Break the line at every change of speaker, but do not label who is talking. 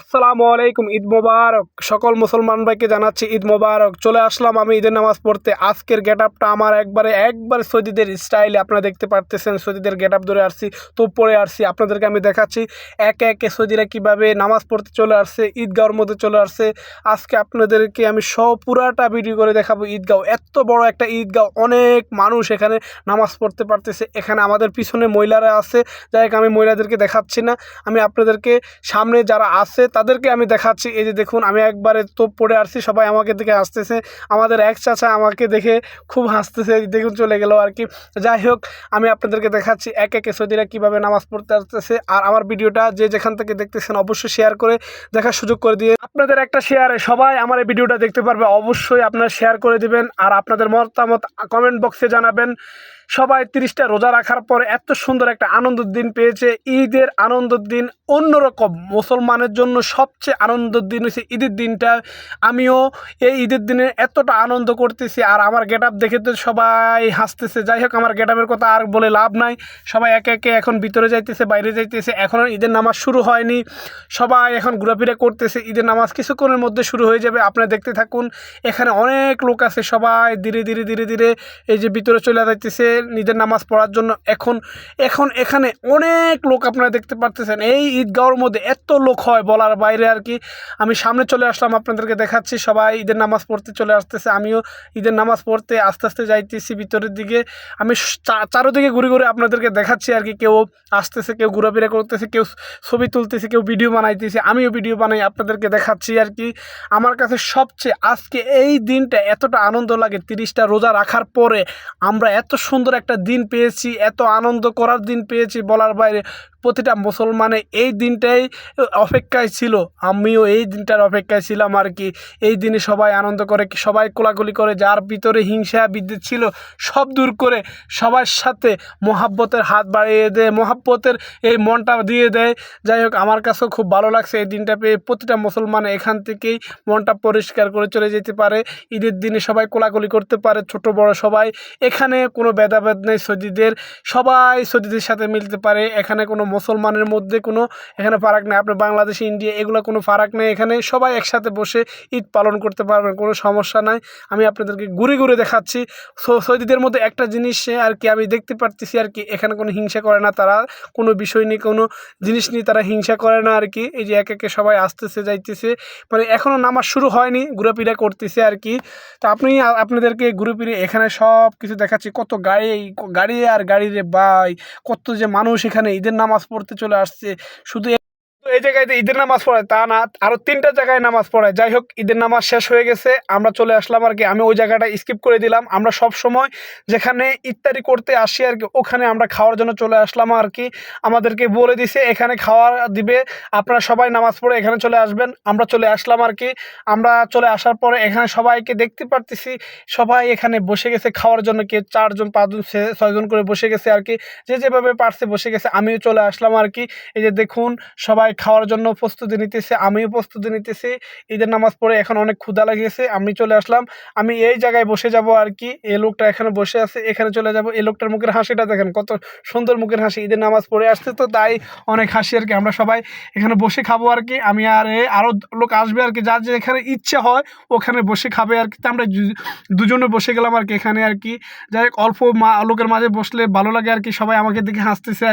আসসালামু আলাইকুম, ঈদ মোবারক। সকল মুসলমান ভাইকে জানাচ্ছি ঈদ মোবারক। চলে আসলাম আমি ঈদের নামাজ পড়তে। আজকের গেট আপটা আমার একবারে একবারে সৌদিদের স্টাইলে আপনারা দেখতে পারতেছেন। সৌদিদের গেট আপ ধরে আসছি, তো পরে আসছি। আপনাদেরকে আমি দেখাচ্ছি একে একে সৌদিরা কীভাবে নামাজ পড়তে চলে আসছে, ঈদগাঁওর মধ্যে চলে আসছে। আজকে আপনাদেরকে আমি সব পুরাটা ভিডিও করে দেখাবো ঈদগাঁও। এত বড় একটা ঈদগাঁও, অনেক মানুষ এখানে নামাজ পড়তে পারতেছে। এখানে আমাদের পিছনে মহিলারা আছে। যাই আমি মহিলাদেরকে দেখাচ্ছি না। আমি আপনাদেরকে সামনে যারা আছে তাদেরকে আমি দেখাচ্ছি। এই যে দেখুন, আমি একবারে তোপ পড়ে আসছি, সবাই আমাকে দেখে হাসতেছে। আমাদের এক চাচা আমাকে দেখে খুব হাসতেছে, দেখুন চলে গেল আর কি। যাই হোক, আমি আপনাদেরকে দেখাচ্ছি এক একে সৌদিরা কীভাবে নামাজ পড়তে আসতেছে। আর আমার ভিডিওটা যে যেখান থেকে দেখতেছেন অবশ্যই শেয়ার করে দেখার সুযোগ করে দিয়ে আপনাদের একটা শেয়ারে সবাই আমার এই ভিডিওটা দেখতে পারবে। অবশ্যই আপনারা শেয়ার করে দিবেন। আর আপনাদের মতামত কমেন্ট বক্সে জানাবেন। সবাই তিরিশটা রোজা রাখার পর এত সুন্দর একটা আনন্দের দিন পেয়েছে। ঈদের আনন্দের দিন অন্যরকম। মুসলমানের জন্য সবচেয়ে আনন্দের দিন হচ্ছে ঈদের দিনটা। আমিও এই ঈদের দিনে এতটা আনন্দ করতেছি আর আমার গেট আপ দেখে তো সবাই হাসতেছে। যাই হোক, আমার গেট আপের কথা আর বলে লাভ নাই। সবাই একে একে এখন ভিতরে যাইতেছে, বাইরে যাইতেছে। এখন ঈদের নামাজ শুরু হয়নি। সবাই এখন ঘোরাফেরা করতেছে। ঈদের নামাজ কিছুক্ষণের মধ্যে শুরু হয়ে যাবে। আপনারা দেখতে থাকুন, এখানে অনেক লোক আছে সবাই ধীরে ধীরে ধীরে ধীরে এই যে ভিতরে চলে যাইতেছে। নিজের নামাজ পড়ার জন্য এখন এখন এখানে অনেক লোক আপনারা দেখতে পারতেছেন। এই ঈদগাঁওর মধ্যে এত লোক হয় বলার বাইরে আর কি। আমি সামনে চলে আসলাম, আপনাদেরকে দেখাচ্ছি। সবাই ঈদের নামাজ পড়তে চলে আসতেছে। আমিও ঈদের নামাজ পড়তে আস্তে আস্তে যাইতেছি ভিতরের দিকে। আমি চারোদিকে ঘুরে ঘুরে আপনাদেরকে দেখাচ্ছি আর কি। কেউ আসতেছে, কেউ ঘোরাফেরা করতেছে, কেউ ছবি তুলতেছে, কেউ ভিডিও বানাইতেছে। আমিও ভিডিও বানাই আপনাদেরকে দেখাচ্ছি আর কি। আমার কাছে সবচেয়ে আজকে এই দিনটা এতটা আনন্দ লাগে, তিরিশটা রোজা রাখার পরে আমরা এত সুন্দর একটা দিন পেয়েছি, এত আনন্দ করার দিন পেয়েছি বলার বাইরে। প্রতিটা মুসলমানে এই দিনটাই অপেক্ষায় ছিল। আমিও এই দিনটার অপেক্ষায় ছিলাম আর কি। এই দিনে সবাই আনন্দ করে, সবাই কোলাকুলি করে, যার ভিতরে হিংসা বিদ্যুৎ ছিল সব দূর করে সবার সাথে মহাব্বতের হাত বাড়িয়ে দেয়, মহাব্বতের এই মনটা দিয়ে দেয়। যাই হোক, আমার কাছেও খুব ভালো লাগছে এই দিনটা পেয়ে। প্রতিটা মুসলমান এখান থেকেই মনটা পরিষ্কার করে চলে যেতে পারে। ঈদের দিনে সবাই কোলাকুলি করতে পারে, ছোট বড় সবাই। এখানে কোনো ভেদাভেদ নেই সৌদিদের সবাই সৌদিদের সাথে মিলতে পারে। এখানে কোনো মুসলমানের মধ্যে কোনো এখানে ফারাক নেই। আপনার বাংলাদেশ, ইন্ডিয়া এগুলো কোনো ফারাক নেই। এখানে সবাই একসাথে বসে ঈদ পালন করতে পারবেন, কোনো সমস্যা নাই। আমি আপনাদেরকে ঘুরে ঘুরে দেখাচ্ছি। সৌ- মধ্যে একটা জিনিস আর কি আমি দেখতে পারতেছি আর কি, এখানে কোনো হিংসা করে না তারা। কোনো বিষয় নিয়ে, কোনো জিনিস নিয়ে তারা হিংসা করে না আর কি। এই যে এক একে সবাই আসতেছে, যাইতেছে। মানে এখনও নামাজ শুরু হয়নি, ঘুরেফিরা করতেছে আর কি। তো আপনি, আপনাদেরকে ঘুরে ফিরে এখানে সব কিছু দেখাচ্ছি। কত গাড়ি গাড়ি আর গাড়ি রে ভাই কত যে মানুষ এখানে ঈদের নামাজ পড়তে চলে আসছে। শুধু এই জায়গায় ঈদের নামাজ পড়ায়, তা না। আরও তিনটা জায়গায় নামাজ পড়ায়। যাই হোক, ঈদের নামাজ শেষ হয়ে গেছে। আমরা চলে আসলাম আর কি। আমি ওই জায়গাটা স্কিপ করে দিলাম। আমরা সব সময় যেখানে ইত্যাদি করতে আসি আর কি, ওখানে আমরা খাওয়ার জন্য চলে আসলাম আর কি। আমাদেরকে বলে দিছে, এখানে খাওয়া দিবে। আপনারা সবাই নামাজ পড়ে এখানে চলে আসবেন। আমরা চলে আসলাম আর কি। আমরা চলে আসার পরে এখানে সবাইকে দেখতে পারতেছি। সবাই এখানে বসে গেছে খাওয়ার জন্য। কেউ চারজন, পাঁচজন ছয়জন করে বসে গেছে আর কি। যে যেভাবে পারছে বসে গেছে। আমিও চলে আসলাম আর কি। এই যে দেখুন, সবাই খাওয়ার জন্য প্রস্তুতি নিতেছে, আমিও প্রস্তুতি নিতেছি। ঈদের নামাজ পড়ে এখন অনেক ক্ষুধা লাগিয়েছে আমি চলে আসলাম। আমি এই জায়গায় বসে যাব আর কি, এই লোকটা এখানে বসে আছে, এখানে চলে যাব। এই লোকটার মুখের হাসিটা দেখেন, কত সুন্দর মুখের হাসি। ঈদের নামাজ পড়ে আসছে তো তাই অনেক হাসি আর কি, আমরা সবাই এখানে বসে খাব আর কি। আমি আর আরও লোক আসবে আর কি, যার যে এখানে ইচ্ছে হয় ওখানে বসে খাবে আর কি। তো আমরা দুজনে বসে গেলাম আর কি এখানে আর কি। যাই অল্প মা, লোকের মাঝে বসলে ভালো লাগে আর কি, সবাই আমাকে দেখে হাসতেছে